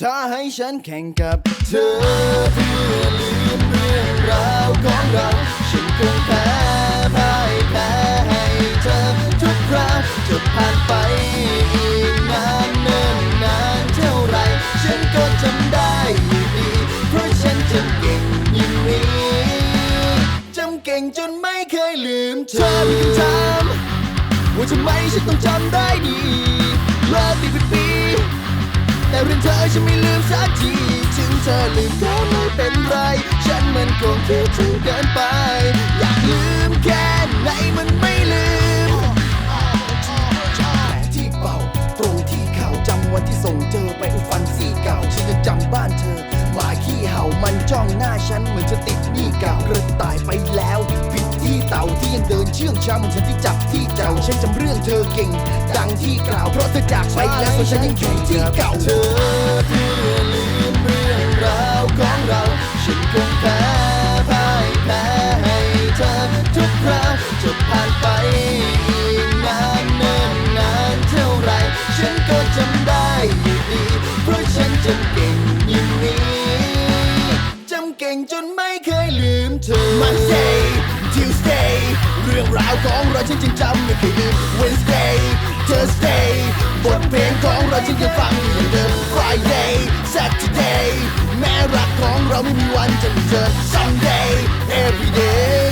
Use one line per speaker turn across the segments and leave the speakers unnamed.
ถ้าให้ฉันแข่งกับเธอเพื่อลืมเรื่องราวของเรา ฉันคงแพ้พ่ายแพ้ให้เธอทุกคราวจะผ่านไปอีกนานเนิ่นนานเท่าไร ฉันก็จำได้อยู่ดี เพราะฉันจำเก่งอย่างนี้จำเก่งจนไม่เคยลืมเธอมีคำถามว่าทำไมฉันต้องจำได้ดีรอปีเป็นปี เธอฉันไม่ลืมสักทีถึงเธอลืมก็ไม่เป็นไร ฉันมันคงคิดถึงเกินไป อยากลืมแค่ไหนมันไม่ลืมแต่ที่เป่าตรงที่เข่าจำวันที่ส่งเจอไป จ้องหน้าฉันเหมือนจะติดหนี้เก่ากระต่ายไปแล้วผิดที่เต่าที่ยังเดินเชื่องช้าเหมือนฉันที่จับที่เจ้าฉันจำเรื่องเธอเก่ง ดังที่กล่าวเพราะเธอจากไปแล้วส่วนฉันยังอยู่ที่เก่าเธอ ไม่เคยลืมเธอ Monday Tuesday เรื่องราวของเราฉันยังจำไม่เคยลืม Wednesday Thursday บทเพลงของเราฉันยังฟังอยู่อย่างเดิม Friday Saturday แม้รักของเราไม่มีวันจะลืมเธอ Sunday Everyday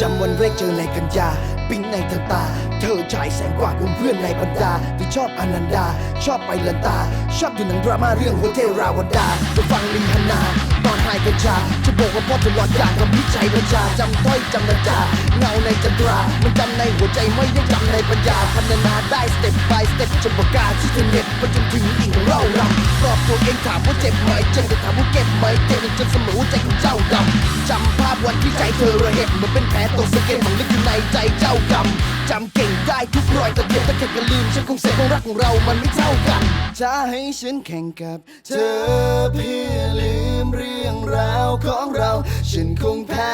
จำวันแรกเจอในกันยา ปิ๊งในทางตา เธอฉายแสงกว่ากลุ่มเพื่อนในบรรดาที่ชอบอนันดา ชอบไปลันตา ชอบดูหนังดราม่าเรื่องโฮเทลราวดาจะฟังลีฮานาตอนไฮกัญชาจะบอกว่าพ่อจะหลอดยางกับวิจัยประชาจำถ้อยจำนาจาเงาในจันทรา มันจำในหัวใจไม่ยังจำในปัญญาพัฒนาได้สเต็ป by สเต็ปจนประกาศที่เธอเน็ตไปจนถึงอิ่งเล่ารำรอบตัวเองถามว่าเจ็บไหมเจ็บแต่ถามว่าเก็บไหมเจ็บจนเสมอหัวใจของเจ้าดำจำภาพวันที่ใจเธอระเห็ดเหมือนเป็นแผลตกสะเก็ดมันลึกอยู่ในใจเจ้ากำ จำเก่งได้ทุกรอยแต่เจ็บแต่แค่ก็ลืมฉันคงเสียของรักของเรามันไม่เท่ากันจะให้ฉันแข่งกับเธอเพื่อลืมเรื่องราวของเรา ฉันคงแพ้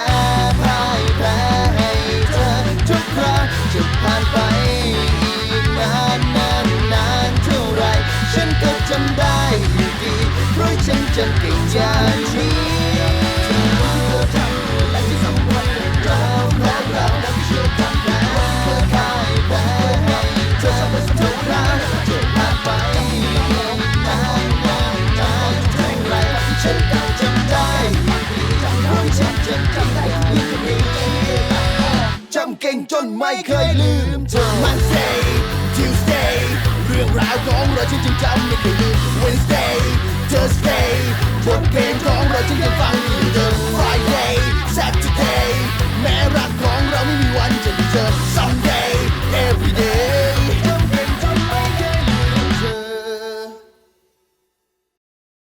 พ่ายแพ้ให้เธอทุกครั้งจะผ่านไปอีกนานนานนานเท่าไรฉันก็จำได้อยู่ดีเพราะฉันจำเก่งอย่างนี้ เก่งจนไม่เคยลืมเธอ Monday Tuesday เรื่องราวของเราที่จึงจำไม่เคย